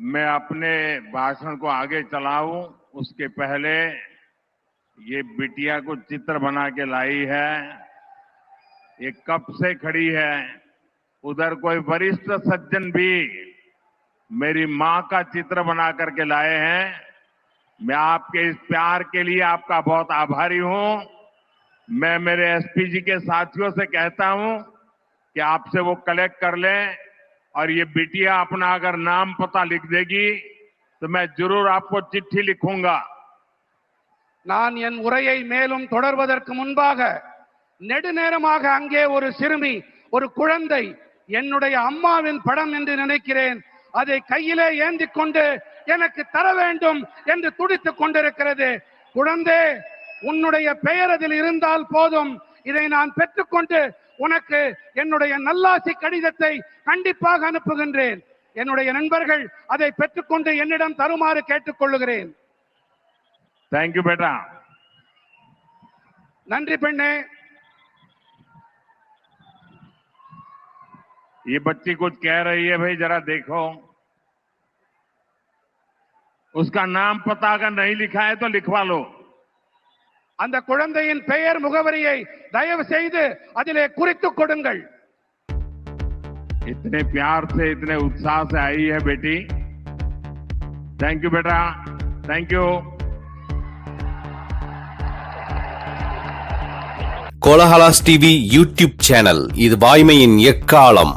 मैं अपने भाषण को आगे चलाऊं, उसके पहले ये बिटिया को चित्र बना के लाई है। ये कब से खड़ी है। उधर कोई वरिष्ठ सज्जन भी मेरी माँ का चित्र बना करके लाए हैं। मैं आपके इस प्यार के लिए आपका बहुत आभारी हूँ। मैं मेरे एसपी जी के साथियों से कहता हूँ कि आपसे वो कलेक्ट कर लें। और ये बिटिया अपना अगर नाम पता लिख देगी तो मैं जरूर आपको चिट्ठी लिखूंगा நான் என் உரையை மேலும் தொடர்வதற்கு முன்பாக நெடுநேரமாக அங்கே ஒரு சிறுமி ஒரு குழந்தை என்னுடைய அம்மாவின் படம் என்று நினைக்கிறேன் அதை கையிலே ஏந்தி கொண்டு எனக்கு தர வேண்டும் என்று துடித்துக் கொண்டிருக்கிறது குழந்தை உன்னுடைய பெயர் அதில் இருந்தால் போதும் இதை நான் பெற்றுக்கொண்டு உனக்கு என்னுடைய நல்லாசி கடிதத்தை கண்டிப்பாக அனுப்புகின்றேன் என்னுடைய நண்பர்கள் அதை பெற்றுக்கொண்டு என்னிடம் தருமாறு கேட்டுக்கொள்ளுகிறேன் थैंक यू बेटा நன்றி பெண்ணே ये बच्ची कुछ कह रही है भाई जरा देखो उसका नाम पता अगर नहीं लिखा है तो लिखवा लो அந்த குழந்தையின் பெயர் முகவரியை தயவு செய்து அதிலே குறித்துக் கொடுங்கள் इतने प्यार से इतने उत्साह से आई है बेटी थैंक यू बेटा thank you Kolahalas TV YouTube channel இது வாய்மையின் எக்காலம்